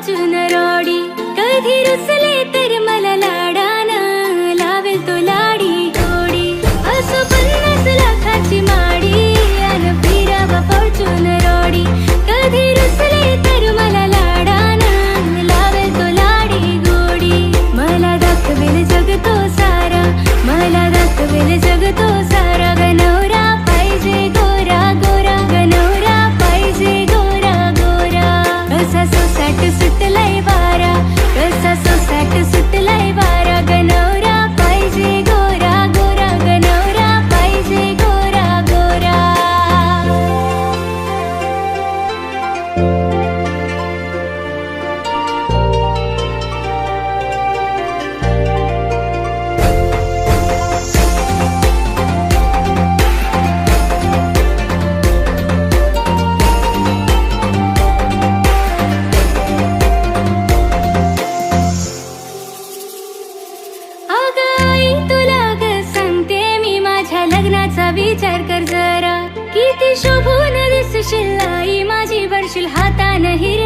주날 어린 शोभून दिसशील आई माझी वरशील हातानं हिरवा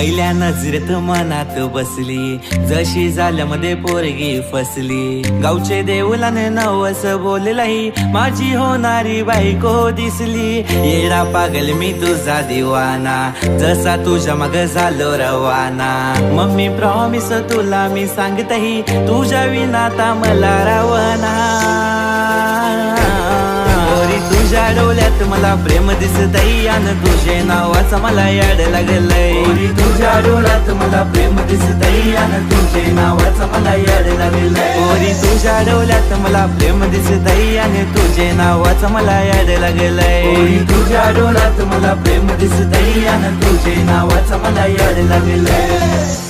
पहिल्या नजरेत मनात बसली. जशी झाल्यामध्ये पोरगी फसली. गावचे देवलाने नवस बोललाही माझी होणारी बायको दिसली. येडा पागल मी तुझा दिवाना. जसा तुझ्या मग झालो रवाना. मम्मी प्रॉमिस तुला मी सांगतही. तुझ्या विनाता मला रवाना. तुझ्या डोल्यात मला प्रेम दिसतई आणि तुझे नावाचं मला याड लागलंय. तुझ्या डोळ्यात मला प्रेम दिसतई आणि तुझे नावाचं मला याड लागलंय. पोरी तुझ्या डोल्यात मला प्रेम दिसतई आणि तुझे नावाचं मला याड लागलंय. तुझ्या डोळ्यात मला प्रेम दिसतई आणि तुझे नावाचं मला याड लागलंय.